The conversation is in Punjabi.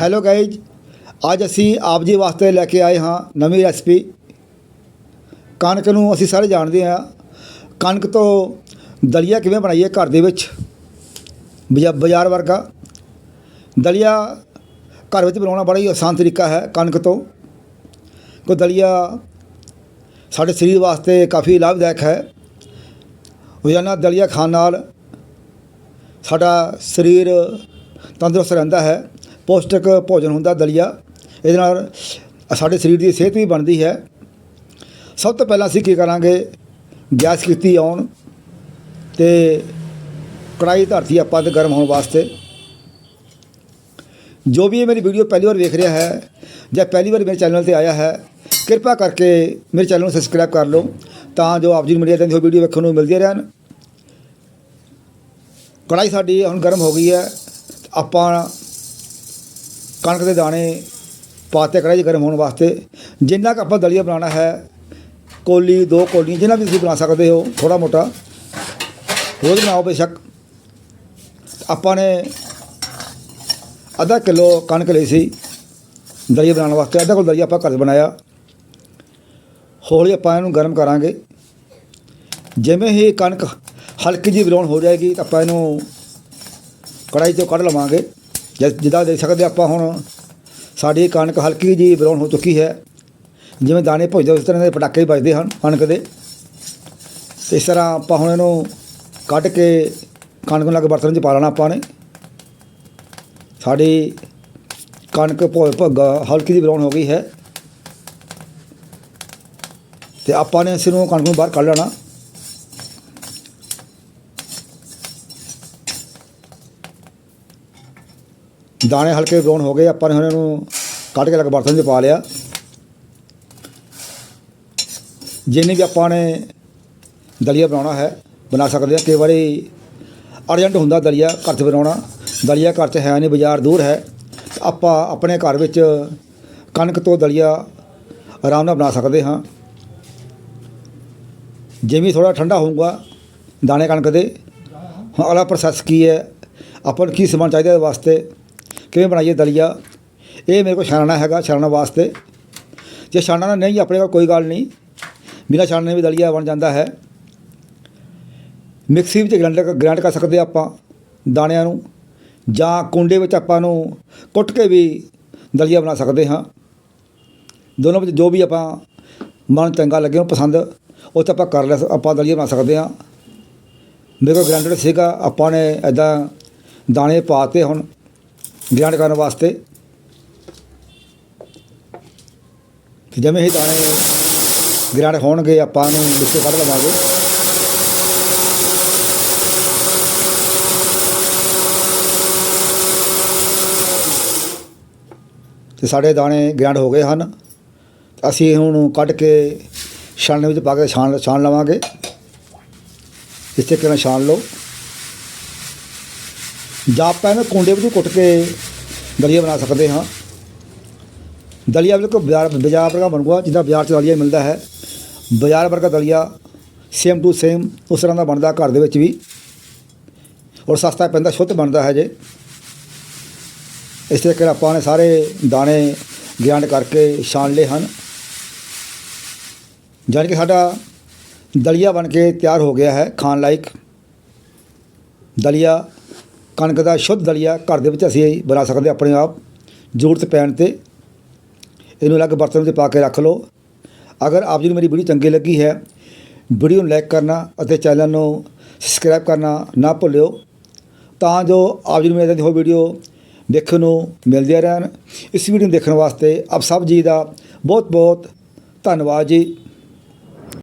ਹੈਲੋ ਗਾਇਜ਼ ਅੱਜ ਅਸੀਂ ਆਪ ਜੀ ਵਾਸਤੇ ਲੈ ਕੇ ਆਏ ਹਾਂ ਨਵੀਂ ਰੈਸਪੀ ਕਣਕ ਨੂੰ ਅਸੀਂ ਸਾਰੇ ਜਾਣਦੇ ਹਾਂ। ਕਣਕ ਤੋਂ ਦਲੀਆ ਕਿਵੇਂ ਬਣਾਈਏ ਘਰ ਦੇ ਵਿੱਚ? ਬਜਾ- ਬਾਜ਼ਾਰ ਵਰਗਾ। ਦਲੀਆ ਘਰ ਵਿੱਚ ਬਣਾਉਣਾ ਬੜਾ ਹੀ ਆਸਾਨ ਤਰੀਕਾ ਹੈ ਕਣਕ ਤੋਂ। ਕੋ ਦਲੀਆ ਸਾਡੇ ਸਰੀਰ ਵਾਸਤੇ ਕਾਫੀ ਲਾਭਦਾਇਕ ਹੈ। ਰੋਜ਼ਾਨਾ ਦਲੀਆ ਖਾਣ ਨਾਲ ਸਾਡਾ ਸਰੀਰ ਤੰਦਰੁਸਤ ਰਹਿੰਦਾ ਹੈ। ਪੌਸ਼ਟਿਕ ਭੋਜਨ ਹੁੰਦਾ ਦਲੀਆ। ਇਹਦੇ ਨਾਲ ਸਾਡੇ ਸਰੀਰ ਦੀ ਸਿਹਤ ਵੀ ਬਣਦੀ ਹੈ। ਸਭ ਤੋਂ ਪਹਿਲਾਂ ਅਸੀਂ ਕੀ ਕਰਾਂਗੇ? ਗੈਸ ਕੀਤੀ ਆਉਣ ਤੇ ਕੜਾਈ ਧਰਤੀ ਆਪਾਂ ਤੇ ਗਰਮ ਹੋਣ ਵਾਸਤੇ। ਜੋ ਵੀ ਇਹ ਮੇਰੀ ਵੀਡੀਓ ਪਹਿਲੀ ਵਾਰ ਵੇਖ ਰਿਹਾ ਹੈ ਜਾਂ ਪਹਿਲੀ ਵਾਰ ਮੇਰੇ ਚੈਨਲ ਤੇ ਆਇਆ ਹੈ, ਕਿਰਪਾ ਕਰਕੇ ਮੇਰੇ ਚੈਨਲ ਨੂੰ ਸਬਸਕ੍ਰਾਈਬ ਕਰ ਲਓ ਤਾਂ ਜੋ ਆਪ ਜੀ ਨੂੰ ਮੇਰੀ ਇਦਾਂ ਦੀ ਹੋਰ ਵੀਡੀਓ ਵੇਖਣ ਨੂੰ ਮਿਲਦੀਆਂ ਰਹਿਣ। ਕੜਾਈ ਸਾਡੀ ਹੁਣ ਗਰਮ ਹੋ ਗਈ ਹੈ। ਆਪਾਂ ਕਣਕ ਦੇ ਦਾਣੇ ਪਾਤੇ ਕੜਾਈ 'ਚ ਗਰਮ ਹੋਣ ਵਾਸਤੇ ਜਿੰਨਾ ਕੁ ਆਪਾਂ ਦਲੀਆ ਬਣਾਉਣਾ ਹੈ, ਕੋਲੀ, ਦੋ ਕੋਲੀਆਂ, ਜਿੰਨਾ ਵੀ ਤੁਸੀਂ ਬਣਾ ਸਕਦੇ ਹੋ ਥੋੜਾ ਮੋਟਾ, ਰੋਜ਼ ਬਣਾਓ ਬੇਸ਼ੱਕ। ਆਪਾਂ ਨੇ ਅੱਧਾ ਕਿਲੋ ਕਣਕ ਲਈ ਸੀ, ਦਲੀਆ ਬਣਾਉਣ ਵਾਸਤੇ। ਅੱਧਾ ਕਿਲੋ ਦਲੀਆ ਆਪਾਂ ਘਰ ਬਣਾਇਆ। ਹੌਲੀ ਆਪਾਂ ਇਹਨੂੰ ਗਰਮ ਕਰਾਂਗੇ। ਜਿਵੇਂ ਹੀ ਕਣਕ ਹਲਕੀ ਜਿਹੀ ਬਰਾਊਨ ਹੋ ਜਾਏਗੀ ਤਾਂ ਆਪਾਂ ਇਹਨੂੰ ਕੜਾਈ ਤੋਂ ਕੱਢ ਲਵਾਂਗੇ। ਜਿ- ਜਿੱਦਾਂ ਦੇਖ ਸਕਦੇ ਆਪਾਂ ਹੁਣ, ਸਾਡੀ ਕਣਕ ਹਲਕੀ ਜਿਹੀ ਬਰਾਊਨ ਹੋ ਚੁੱਕੀ ਹੈ। ਜਿਵੇਂ ਦਾਣੇ ਭੁੱਜਦੇ, ਉਸ ਤਰ੍ਹਾਂ ਦੇ ਪਟਾਕੇ ਹੀ ਵੱਜਦੇ ਹਨ ਕਣਕ ਦੇ। ਤੇ ਇਸ ਤਰ੍ਹਾਂ ਆਪਾਂ ਹੁਣ ਇਹਨੂੰ ਕੱਢ ਕੇ ਕਣਕ ਨੂੰ ਲੱਗ ਬਰਤਨ 'ਚ ਪਾ ਲੈਣਾ ਆਪਾਂ ਨੇ। ਸਾਡੀ ਕਣਕ ਭੁੱਜ ਭੁੱਗ ਹਲਕੀ ਜਿਹੀ ਬਰਾਊਨ ਹੋ ਗਈ ਹੈ। ਤੇ ਆਪਾਂ ਨੇ ਇਸ ਨੂੰ ਕਣਕ ਨੂੰ ਬਾਹਰ ਕੱਢ ਲੈਣਾ। ਦਾਣੇ ਹਲਕੇ ਬਰਾਊਨ ਹੋ ਗਏ, ਆਪਾਂ ਨੇ ਉਹਨਾਂ ਨੂੰ ਕੱਢ ਕੇ ਲੱਗ ਬਰਤਨ 'ਚ ਪਾ ਲਿਆ। ਜਿੰਨੀ ਵੀ ਆਪਾਂ ਨੇ ਦਲੀਆ ਬਣਾਉਣਾ ਹੈ, ਬਣਾ ਸਕਦੇ ਹਾਂ। ਕਈ ਵਾਰੀ ਅਰਜੈਂਟ ਹੁੰਦਾ ਦਲੀਆ ਘਰ 'ਚ ਬਣਾਉਣਾ। ਦਲੀਆ ਘਰ 'ਚ ਹੈ ਨਹੀਂ, ਬਾਜ਼ਾਰ ਦੂਰ ਹੈ। ਆਪਾਂ ਆਪਣੇ ਘਰ ਵਿੱਚ ਕਣਕ ਤੋਂ ਦਲੀਆ ਆਰਾਮ ਨਾਲ ਬਣਾ ਸਕਦੇ ਹਾਂ। ਜਿਵੇਂ ਥੋੜਾ ਠੰਡਾ ਹੋਊਗਾ ਦਾਣੇ ਕਣਕ ਦੇ। ਹੁਣ ਅਗਲਾ ਪ੍ਰੋਸੈਸ ਕੀ ਹੈ? ਆਪਾਂ ਨੂੰ ਕੀ ਸਮਾਨ ਚਾਹੀਦਾ ਇਹਦੇ ਵਾਸਤੇ? ਕਿਵੇਂ ਬਣਾਈਏ ਦਲੀਆ? ਇਹ ਮੇਰੇ ਕੋਲ ਛਾਣਨਾ ਹੈਗਾ ਛਾਣਨ ਵਾਸਤੇ। ਜੇ ਛਾਣਨਾ ਨਹੀਂ, ਆਪਣੇ ਕੋਲ ਕੋਈ ਗੱਲ ਨਹੀਂ। ਬਿਨਾਂ ਛਾਣਨੇ ਵੀ ਦਲੀਆ ਬਣ ਜਾਂਦਾ ਹੈ। ਮਿਕਸੀ ਵਿੱਚ ਗ੍ਰਾਈਂਡ ਗ੍ਰਾਈਂਡ ਕਰ ਸਕਦੇ ਆਪਾਂ ਦਾਣਿਆਂ ਨੂੰ। ਜਾਂ ਕੁੰਡੇ ਵਿੱਚ ਆਪਾਂ ਨੂੰ ਕੁੱਟ ਕੇ ਵੀ ਦਲੀਆ ਬਣਾ ਸਕਦੇ ਹਾਂ। ਦੋਨੋਂ ਵਿੱਚ ਜੋ ਵੀ ਆਪਾਂ ਮਨ ਚੰਗਾ ਲੱਗੇ, ਉਹ ਪਸੰਦ, ਉਹ ਤਾਂ ਆਪਾਂ ਕਰ ਲੈ, ਆਪਾਂ ਦਲੀਆ ਬਣਾ ਸਕਦੇ ਹਾਂ। ਮੇਰੇ ਕੋਲ ਗ੍ਰਾਈਂਡਰ ਸੀਗਾ, ਆਪਾਂ ਨੇ ਐਦਾਂ ਦਾਣੇ ਪਾਤੇ ਹੁਣ ਗ੍ਰਾਈਂਡ ਕਰਨ ਵਾਸਤੇ। ਤੇ ਜਿਵੇਂ ਹੀ ਦਾਣੇ ਗ੍ਰਾਈਂਡ ਹੋਣਗੇ, ਆਪਾਂ ਨੂੰ ਵਿੱਚੋਂ ਕੱਢ ਲਵਾਂਗੇ। ਤੇ ਸਾਡੇ ਦਾਣੇ ਗ੍ਰਾਈਂਡ ਹੋ ਗਏ ਹਨ। ਅਸੀਂ ਹੁਣ ਕੱਢ ਕੇ ਛਾਣਨੇ ਵਿੱਚ ਪਾ ਕੇ ਛਾਣ ਛਾਣ ਲਵਾਂਗੇ। ਇਸ ਤਰੀਕੇ ਨਾਲ ਛਾਣ ਲਓ। ਜਾਂ ਆਪਾਂ ਇਹਨੂੰ ਕੁੰਡੇ ਵਿੱਚ ਕੁੱਟ ਕੇ ਦਲੀਆ ਬਣਾ ਸਕਦੇ ਹਾਂ। ਦਲੀਆ ਬਿਲਕੁਲ ਬਾਜ਼ਾਰ ਬਾਜ਼ਾਰ ਵਰਗਾ ਬਣੂਗਾ, ਜਿੱਦਾਂ ਬਾਜ਼ਾਰ 'ਚ ਦਲੀਆ ਮਿਲਦਾ ਹੈ। ਬਾਜ਼ਾਰ ਵਰਗਾ ਦਲੀਆ ਸੇਮ ਟੂ ਸੇਮ ਉਸ ਤਰ੍ਹਾਂ ਦਾ ਬਣਦਾ ਘਰ ਦੇ ਵਿੱਚ ਵੀ। ਔਰ ਸਸਤਾ ਪੈਂਦਾ, ਸ਼ੁੱਧ ਬਣਦਾ ਹੈ ਜੇ। ਇਸ ਤਰੀਕੇ ਨਾਲ ਆਪਾਂ ਨੇ ਸਾਰੇ ਦਾਣੇ ਗ੍ਰਾਈਂਡ ਕਰਕੇ ਛਾਣ ਲਏ ਹਨ। ਜਾਣੀ ਕਿ ਸਾਡਾ ਦਲੀਆ ਬਣ ਕੇ ਤਿਆਰ ਹੋ ਗਿਆ ਹੈ, ਖਾਣ ਲਾਇਕ। ਦਲੀਆ ਕਣਕ ਦਾ ਸ਼ੁੱਧ ਦਲੀਆ ਘਰ ਦੇ ਵਿੱਚ ਅਸੀਂ ਬਣਾ ਸਕਦੇ ਆਪਣੇ ਆਪ। ਜ਼ਰੂਰਤ ਪੈਣ ਤੇ ਇਹਨੂੰ ਅਲੱਗ ਬਰਤਨ ਵਿੱਚ ਪਾ ਕੇ ਰੱਖ ਲਓ। ਅਗਰ ਆਪ ਜੀ ਨੂੰ ਮੇਰੀ ਵੀਡੀਓ ਚੰਗੀ ਲੱਗੀ ਹੈ, ਵੀਡੀਓ ਨੂੰ ਲਾਈਕ ਕਰਨਾ ਅਤੇ ਚੈਨਲ ਨੂੰ ਸਬਸਕ੍ਰਾਈਬ ਕਰਨਾ ਨਾ ਭੁੱਲਿਓ। ਤਾਂ ਜੋ ਆਪ ਜੀ ਨੂੰ ਮੇਰੀ ਹੋਰ ਵੀਡੀਓ ਦੇਖਣ ਨੂੰ ਮਿਲਦੀਆਂ ਰਹਿਣ। ਇਸ ਵੀਡੀਓ ਨੂੰ ਦੇਖਣ ਵਾਸਤੇ ਆਪ ਸਭ ਜੀ ਦਾ ਬਹੁਤ ਬਹੁਤ ਧੰਨਵਾਦ ਜੀ।